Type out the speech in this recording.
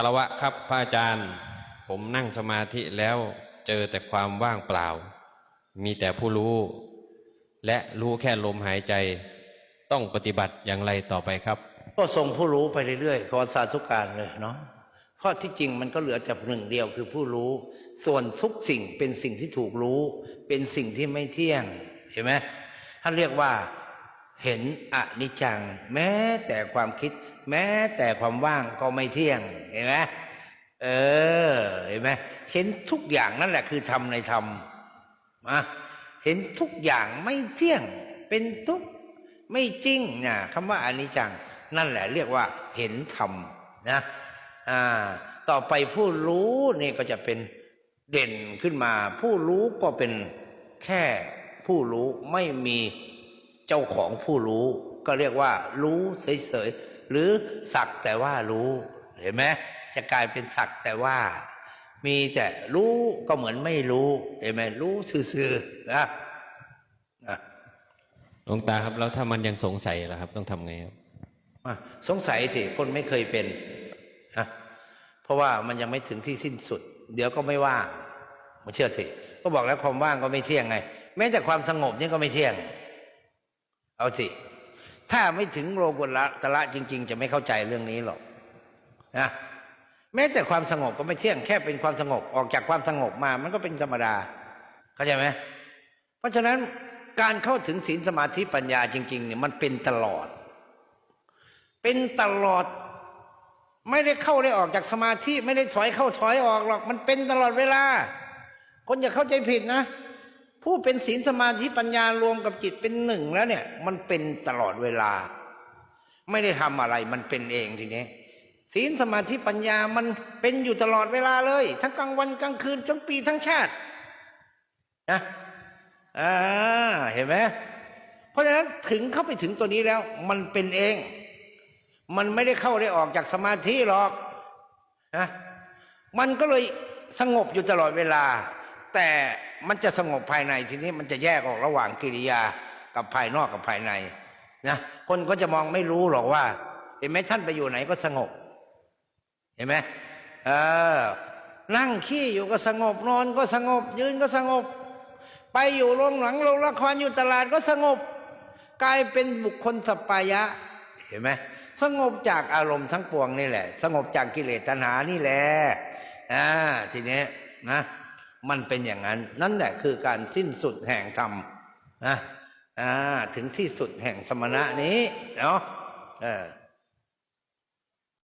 ารวะครับพระอาจารย์ ผมนั่งสมาธิแล้วเจอแต่ความว่างเปล่า มีแต่ผู้รู้ และรู้แค่ลมหายใจ ต้องปฏิบัติอย่างไรต่อไปครับ ก็ทรงผู้รู้ไปเรื่อยๆขอสาธุการเลยเนาะเพราะที่จริงมันก็เหลือจากหนึ่งเดียวคือผู้รู้ ส่วนทุกสิ่งเป็นสิ่งที่ถูกรู้ เป็นสิ่งที่ไม่เที่ยงเห็นไหมท่านเรียกว่า เห็นอนิจจัง แม้แต่ความคิด แม้แต่ความว่างก็ไม่เที่ยง เห็นไหมเออ เห็นไหมเห็นทุกอย่างนั่นแหละคือธรรมในธรรมอะเห็นทุกอย่างไม่เที่ยง เป็นทุกไม่จริงนะคำว่าอนิจจัง นั่นแหละเรียกว่า เห็นธรรมนะอ่าต่อไปผู้รู้นี่ก็จะเป็นเด่นขึ้นมา ผู้รู้ก็เป็นแค่ผู้รู้ไม่มี เจ้าของผู้รู้ ก็เรียกว่า รู้เฉยๆหรือสักแต่ว่ารู้ เห็นไหมจะกลายเป็นสักแต่ว่า มีแต่รู้ก็เหมือนไม่รู้เห็นไหมรู้ซื่อๆนะนะหลวงตาครับแล้วถ้ามันยังสงสัยล่ะครับ ต้องทำไงครับอะสงสัยสิคนไม่เคยเป็นนะเพราะว่ามันยังไม่ถึงที่สิ้นสุด เดี๋ยวก็ไม่ว่างมาเชื่อสิก็บอกแล้วความว่างก็ไม่เที่ยงไง แม้แต่ความสงบนี่ก็ไม่เที่ยง เอาสิ ถ้าไม่ถึงโลกุละตละจริง ๆ จะไม่เข้าใจเรื่องนี้หรอกนะแม้แต่ความสงบก็ไม่เที่ยงแค่เป็นความสงบออกจากความสงบมา มันก็เป็นธรรมดา เข้าใจไหมเพราะฉะนั้นการเข้าถึงศีลสมาธิปัญญาจริง ๆ เนี่ยมันเป็นตลอด เป็นตลอด ไม่ได้เข้าได้ออกจากสมาธิ ไม่ได้ถอยเข้าถอยออกหรอก มันเป็นตลอดเวลา คนอย่าเข้าใจผิดนะ ผู้เป็นศีลสมาธิปัญญารวมกับจิตเป็นหนึ่งแล้วเนี่ย มันเป็นตลอดเวลา ไม่ได้ทำอะไรมันเป็นเองทีนี้ศีลสมาธิปัญญามันเป็นอยู่ตลอดเวลาเลย ทั้งกลางวันกลางคืนทั้งปีทั้งชาตินะอ่าเห็นไหมเพราะฉะนั้นถึงเข้าไปถึงตัวนี้แล้ว มันเป็นเอง มันไม่ได้เข้าได้ออกจากสมาธิหรอกนะมันก็เลยสงบอยู่ตลอดเวลา แต่ มันจะสงบภายในทีนี้มันจะแยกออกระหว่างกิริยากับภายนอกกับภายในนะคนก็จะมองไม่รู้หรอกว่า เห็นไหมท่านไปอยู่ไหนก็สงบ เห็นไหมเออ นั่งขี้อยู่ก็สงบนอนก็สงบ ยืนก็สงบ ไปอยู่โรงหนังโรงละครอยู่ตลาดก็สงบ กลายเป็นบุคคลสปายะ เห็นไหมสงบจากอารมณ์ทั้งปวงนี่แหละ สงบจากกิเลสตัณหานี่แหละอ่าทีนี้นะ มันเป็นอย่างนั้น นั่นแหละคือการสิ้นสุดแห่งธรรมนะอ่าถึงที่สุดแห่งสมณะนี้เนาะเออ